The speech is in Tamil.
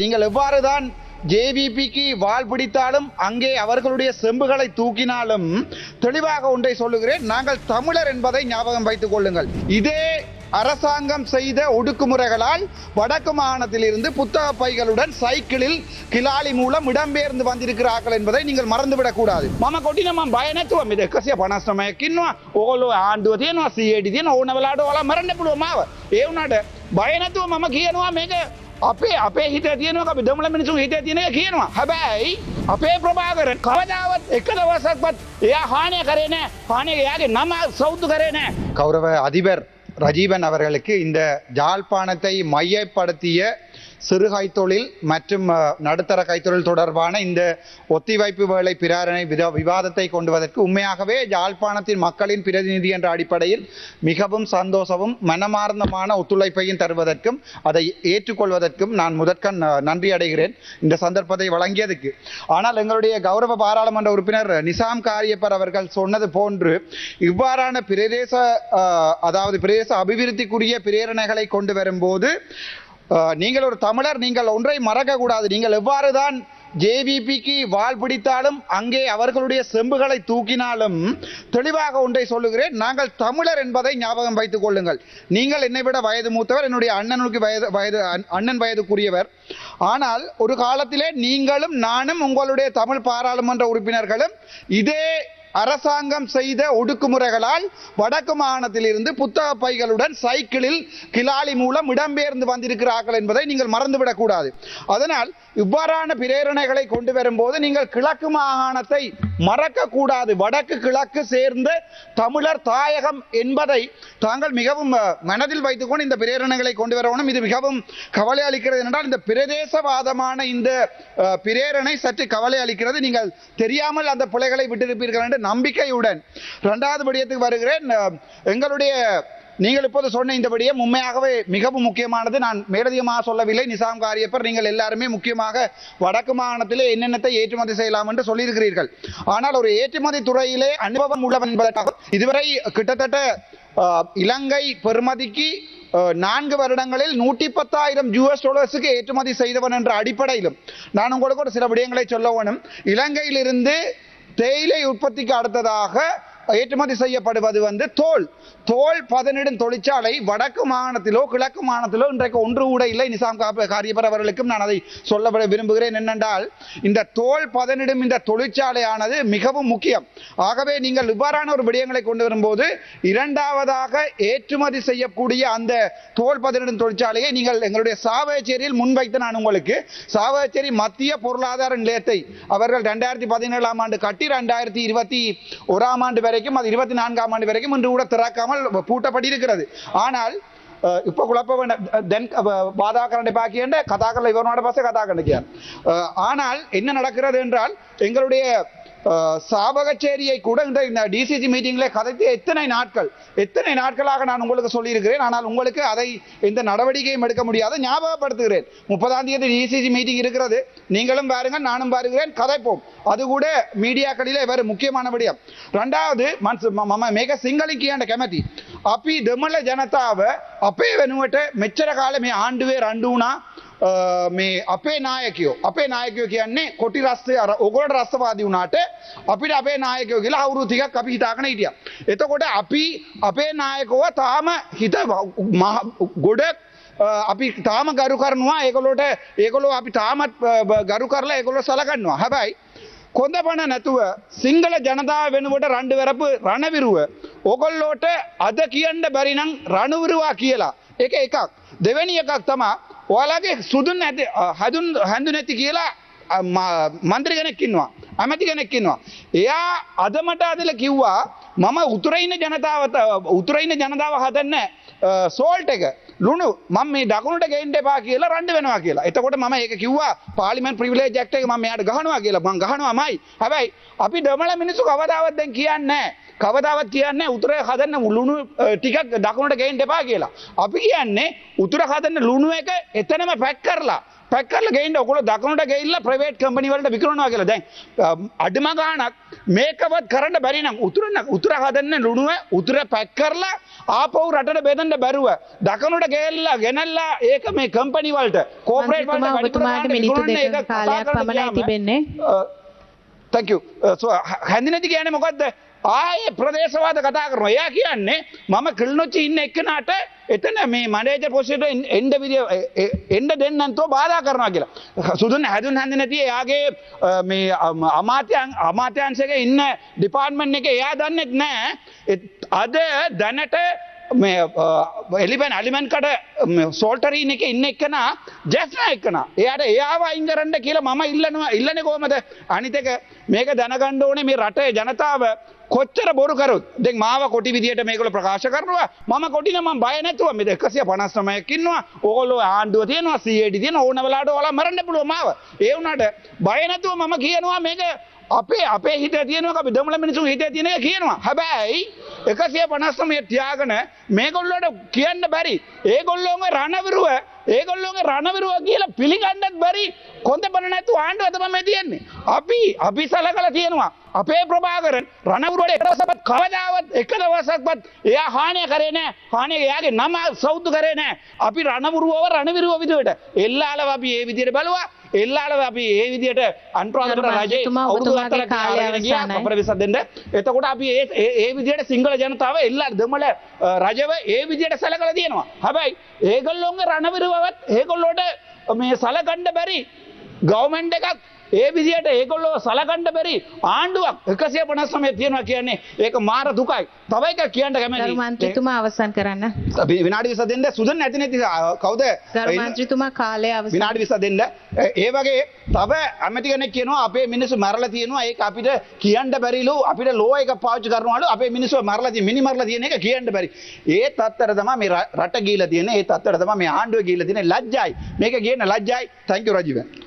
நீங்கள் எவ்வாறுதான் ஜேவிபிக்கு வால் பிடித்தாலும் அங்கே அவர்களுடைய செம்புகளை தூக்கினாலும் தெளிவாக ஒன்றை சொல்லுகிறேன். நாங்கள் தமிழர் என்பதை ஞாபகம் வைத்துக் கொள்ளுங்கள். இதே அரசாங்கம் செய்த ஒடுக்குமுறைகளால் வடக்கு மாகாணத்திலிருந்து புத்தக பைகளுடன் சைக்கிளில் கிளாலி மூலம் இடம்பெயர்ந்து வந்திருக்கிறார்கள் என்பதை நீங்கள் மறந்துவிடக்கூடாது. மம கொட்டின மம் பயனத்துவம் இது கசிய பணசமயக்கின்னுவா ஓலோ ஆண்டுவ தேனுவா சிஏடி தேனும் ஓன விளாடுவாலாம் மறந்து விடுவோமா ஏவு உன்னாட பயனத்துவம் மம கீயனுவா மேக බය නැතුව මම කියනවා මේක අපේ අපේ හිත තියෙනවා අපි දමල මිනිසුන් හිත තියෙන එක කියනවා හැබැයි අපේ ප්‍රභාකර කවදාවත් එක දවසක්වත් එයා හානිය කරේ නෑ හානිය එයාගේ නම සෞතු කරේ නෑ கௌரவ அதிபர் ரஜீவன் அவர்களுக்கு இந்த ஜாழ்ப்பாணத்தை மையப்படுத்திய சிறு கைத்தொழில் மற்றும் நடுத்தர கைத்தொழில் தொடர்பான இந்த ஒத்திவைப்பு வேலை பிரேரணை வித- விவாதத்தை கொண்டுவதற்கு உண்மையாகவே யாழ்ப்பாணத்தின் மக்களின் பிரதிநிதி என்ற அடிப்படையில் மிகவும் சந்தோஷமும் மனமார்ந்தமான ஒத்துழைப்பையும் தருவதற்கும் அதை ஏற்றுக்கொள்வதற்கும் நான் முதற்கண் நன்றி அடைகிறேன். இந்த சந்தர்ப்பத்தை வழங்கியதுக்கு. ஆனால் எங்களுடைய கௌரவ பாராளுமன்ற உறுப்பினர் நிசாம் காரியப்பர் அவர்கள் சொன்னது போன்று இவ்வாறான பிரதேச அதாவது பிரதேச அபிவிருத்திக்குரிய பிரேரணைகளை கொண்டு வரும்போது நீங்கள் ஒரு தமிழர் நீங்கள் ஒன்றை மறக்கக்கூடாது. நீங்கள் எவ்வாறு தான் ஜேவிபிக்கு வால் பிடித்தாலும் அங்கே அவர்களுடைய செம்புகளை தூக்கினாலும் தெளிவாக ஒன்றை சொல்லுகிறேன். நாங்கள் தமிழர் என்பதை ஞாபகம் வைத்துக் கொள்ளுங்கள். நீங்கள் என்னை விட வயது மூத்தவர் என்னுடைய அண்ணனுக்கு வயது வயது அண்ணன் வயதுக்குரியவர். ஆனால் ஒரு காலத்திலே நீங்களும் நானும் உங்களுடைய தமிழ் பாராளுமன்ற உறுப்பினர்களும் இதே அரசாங்கம் செய்த ஒடுக்குமுறைகளால் வடக்கு மாகாணத்திலிருந்து புத்தக பைகளுடன் சைக்கிளில் கிலாலி மூலம் இடம்பெயர்ந்து வந்திருக்கிறார்கள் என்பதை நீங்கள் மறந்துவிடக்கூடாது. அதனால் இவ்வாறான பிரேரணைகளை கொண்டு வரும்போது நீங்கள் கிழக்கு மாகாணத்தை மறக்கக்கூடாது. வடக்கு கிழக்கு சேர்ந்த தமிழர் தாயகம் என்பதை தாங்கள் மிகவும் மனதில் வைத்துக்கொண்டு இந்த பிரேரணைகளை கொண்டு வரணும். இது மிகவும் கவலை அளிக்கிறது என்றால் இந்த பிரதேசவாதமான இந்த பிரேரணை சற்று கவலை அளிக்கிறது. நீங்கள் தெரியாமல் அந்த பிள்ளைகளை விட்டிருப்பீர்கள் என்று நம்பிக்கையுடன். இரண்டாவது விடயத்துக்கு வருகிறேன். எங்களுடைய நீங்கள் இப்போது சொன்ன இந்த விடயம் உண்மையாகவே மிகவும் முக்கியமானது. நான் மேலதிகமாக சொல்லவில்லை. நிசாம் காரியப்பர் நீங்கள் எல்லாருமே முக்கியமாக வடக்கு மாகாணத்திலே என்னென்னத்தை ஏற்றுமதி செய்யலாம் என்று சொல்லியிருக்கிறீர்கள். ஆனால் ஒரு ஏற்றுமதி துறையிலே அனுபவம் உள்ளவன் என்பதற்காக இதுவரை கிட்டத்தட்ட இலங்கை பெறுமதிக்கு நான்கு வருடங்களில் நூற்றி பத்தாயிரம் யூஎஸ் டாலர்ஸுக்கு ஏற்றுமதி செய்தவன் என்ற அடிப்படையிலும் நான் உங்களுக்கு ஒரு சில விடயங்களை சொல்ல வேணும். இலங்கையிலிருந்து தேயிலை உற்பத்திக்கு அடுத்ததாக ஏற்றுமதி செய்யப்படுவது வந்து தோல். தோல் பதனிடும் தொழிற்சாலை வடக்கு மாகாணத்திலோ கிழக்கு மாகாணத்திலோ இன்றைக்கு ஒன்று கூட இல்லை. நிசாம் காப்ப- காரியப்பர் அவர்களுக்கும் நான் அதை சொல்ல விரும்புகிறேன். என்னென்றால் இந்த தோல் பதனிடும் இந்த தொழிற்சாலையானது மிகவும் முக்கியம். ஆகவே நீங்கள் இவ்வாறான ஒரு விடயங்களை கொண்டு வரும்போது இரண்டாவதாக ஏற்றுமதி செய்யக்கூடிய அந்த தோல் பதனிடும் தொழிற்சாலையை நீங்கள் எங்களுடைய சாவகச்சேரியில் முன்வைத்து நான் உங்களுக்கு சாவகச்சேரி மத்திய பொருளாதார நிலையத்தை அவர்கள் ரெண்டாயிரத்தி பதினேழாம் ஆண்டு கட்டி ரெண்டாயிரத்தி இருபத்தி ஓராம் ஆண்டு வரை வரைக்கும் அது இருபத்தி நான்காம் ஆண்டு வரைக்கும் இன்று கூட திறக்காமல் பூட்டப்படி இருக்கிறது ஆனால் இப்ப குழப்ப வேண்டாம் தென் பாதாக்கரண்டை பாக்கியண்ட கதாக்கரில் இவரோட பஸ்ஸை கதாக்கண்டிக்கிறார் ஆனால் என்ன நடக்கிறது என்றால் எங்களுடைய சாபகச்சேரியை கூட இந்த டிசிஜி மீட்டிங்கில் கதைத்து எத்தனை நாட்கள் எத்தனை நாட்களாக நான் உங்களுக்கு சொல்லியிருக்கிறேன் ஆனால் உங்களுக்கு அதை எந்த நடவடிக்கையும் எடுக்க முடியாத ஞாபகப்படுத்துகிறேன். முப்பதாம் தேதி டிசிஜி மீட்டிங் இருக்கிறது. நீங்களும் பாருங்கள் நானும் பாருகிறேன் கதைப்போம். அது கூட மீடியாக்களில் வேறு முக்கியமான விடயம். ரெண்டாவது மிக சிங்களிக்கியாண்ட கமிட்டி. அப்பி டெமல ஜனதாவை அப்பே வெனுவட்ட மெச்சர காலமே ஆண்டுவே ரெண்டுனா මේ ආණ්ඩුවේ රණ්ඩු වුණා අ, මේ අපේ නායකයෝ අපේ නායකයෝ කියන්නේ කොටි රස්සේ අර ඔගොල්ලන්ට රස්සවාදී වුණාට අපිට අපේ නායකයෝ කියලා අවුරුදු ටිකක් අපි හිතාගෙන හිටියා. එතකොට අපි අපේ නායකව තාම හිත මහ- ගොඩක් අ, අපි තාම ගරු කරනවා ඒගොල්ලෝට ඒගොල්ලෝ අපි තාමත් අ, බ- ගරු කරලා ඒගොල්ලෝ සලකනවා. හැබැයි කොඳ පණ නැතුව සිංහල ජනතාව වෙනුවට රණ්ඩු වැරපු රණවිරුව ඔගොල්ලෝට අද කියන්න බැරිනම් රණවිරුවා කියලා එක එකක් දෙවැනි එකක් තමා ඔයාලගේ සුදුන් ඇති හැදුන් හැඳු නැති කියලා අ, ම- මන්ත්‍රි කෙනෙක්කින්නවා ඇමති කෙනෙක්කින්නවා එයා අදමට අදල කිව්වා මම උතුරයින්න ජනතාවත උතුරයින්න ජනතාව හදන්න සෝල්ට එක. ලුණු මම මේ දකුණට ගෙන්ට එපා කියලා රණ්ඩ වෙනවා කියලා. එතකොට මම ඒක කිව්වා පාලිමෙන් ප්‍රිවිලේ ජක්ට එක මම යාට ගහනවා කියලා. මං ගහනවාමයි හැබැයි අපි දමල මිනිස්සු කවදාවත් දැන් කියන්නේ කවදාවත් කියන්නේ උතුර හදන්න ලුණු අ, ටිකක් දකුණට ගේන්න එපා කියලා අපි කියන්නේ උතුර හදන්න ලුණු එක එතනම පැක් කරලා පැක් කරලා ගේන්න ඔයගොල්ලෝ දකුණට ගිහිල්ලා ප්‍රයිවේට් කම්පැනි වලට විකුණනවා කියලා දැන් අඩුම ගාණක් මේකවත් කරන්න බැරි නම් උතුර න- උතුර හදන්න ලුණුව උතුර පැක් කරලා ආපහු රටට බෙදන්න බැරුව දකුණට ගෙල්ලා ගෙනල්ලා ඒක මේ කම්පැනි වලට කෝපරේට් වලට ඔබතුමාට මිනිත්තු දෙකක කාලයක් පමණයි තිබෙන්නේ. තැක හැඳිනති කියන්නේ මොකක්ද ආයේ ප්‍රදේශවාද කතා කරනවා. එයා කියන්නේ මම කිල්නොච්චි ඉන්න එක්කනට එතන මේ මනේජ පොසිට එන්ඩ විදිිය එන්ඩ දෙන්නන්තෝ බාධා කරනවා කියලා. සුදුන් හැදුන් හැඳ නැති එයාගේ අ, මේ අම- අමාත්‍යයන් අමාත්‍යන්සක ඉන්න ඩිපාර්ට්මන්් එක එයා දන්නෙත් නෑ. එත්- අද දැනට මේ එලිබැන් අලිමන්කට සෝල්ටරීන එක ඉන්න එක්කන ජැස්න එක්කන එයට එයාව අයිංගරන්න කියලා මම ඉල්ලනවා. ඉල්ලන කෝමද අනිතක මේක දැනගණ්ඩ ඕනේ මේ රටේ ජනතාව කොච්චර බොරු කරුත්. දෙ මාව කොටි විදිට මේකල ප්‍රකාශ කරනවා. ම කොටින ම බයනැතුව මෙ එකසිය පනස්නමයකින්වා ඕගොල්ලෝ ආණ්ඩුව තියෙනවා සියඩි තියෙන ඕනවලාට ඔලා මරන්න පුළුව මාව. ඒවුනට බයනැතුව මම කියනවා මේක අපේ අපේ හිත තියනක දමල මිනිසු හිත තියෙන කියනවා. හැබැයි එකසිය පනස්සමය තියාගන මේගොල්ලොට කියන්න බැරි. ඒගොල්ලෝම රණවිරුව ඒගොල්ලෝගේ රණවිරුව කියලා පිළිගන්නත් බැරි කොඳ පනනැතු ආණ්ඩුව අතම මේ තියෙන්නේ. අපි අපි සල කල තියෙනවා. අපේ ප්‍රභාකරන් රණවරුවට එකදසපත් කවදාවත් එක දවසක්පත් එයා හානය කරේ නෑ. හානය එයාගේ නම සෞතු කරේ නෑ. අපි රණවරුවව රණවිරුව විදිවට එල්ලාලව අපි ඒ විදියට බලවා. එල්ලාලව අපි ඒ විදියට අන්ට්‍රාන්තර ධර්මාජතුමා, අවුරුදු හතරක් කාලය යාගෙන ගියා. අපර විසදෙන්ට එතකොට අපි ඒ ඒ- විදියට සිංහල ජනතාව එල්ලා දෙමළ රජව ඒ විදියට සැලකල තියෙනවා. හැබැයි ඒගොල්ලොන්ගේ බවත් ඒකොල්ලොට මේ සලකණ්ඩ බැරි ගෞමන්් එකක් ඒ විදියට ඒගොල්ලෝ සලකණ්ඩ බැරි ආණ්ඩුවක් එකසිය පනස්සමය තියෙනවා කියන්නේ ඒක මාර දුකයි. තව එක කියන්න කැමති මන්ත්‍රීතුමා අවසන් කරන්න. විනාඩි විස දෙන්න. සුදන් නැති නැති කවුද? මන්ත්‍රීතුමා කාලය. විනාඩි විස දෙන්න. ඒ වගේ තව ඇමති කෙනෙක් කියනවා අපේ මිනිස්සු මරලා තියෙනවා. ඒක අපිට කියන්න බැරිලු. අපිට ලෝ එක පාවිච්චි කරනවලු. අපේ මිනිස්සු මරලා තියෙන මිනි මරලා තියෙන එක කියන්න බැරි. ඒ තත්තර තමයි මේ රට ගිහිලා තියෙන ඒ තත්තර තමයි මේ ආණ්ඩුව ගිහිලා තියෙන ලැජ්ජයි. මේක කියන ලැජ්ජයි. You රජීව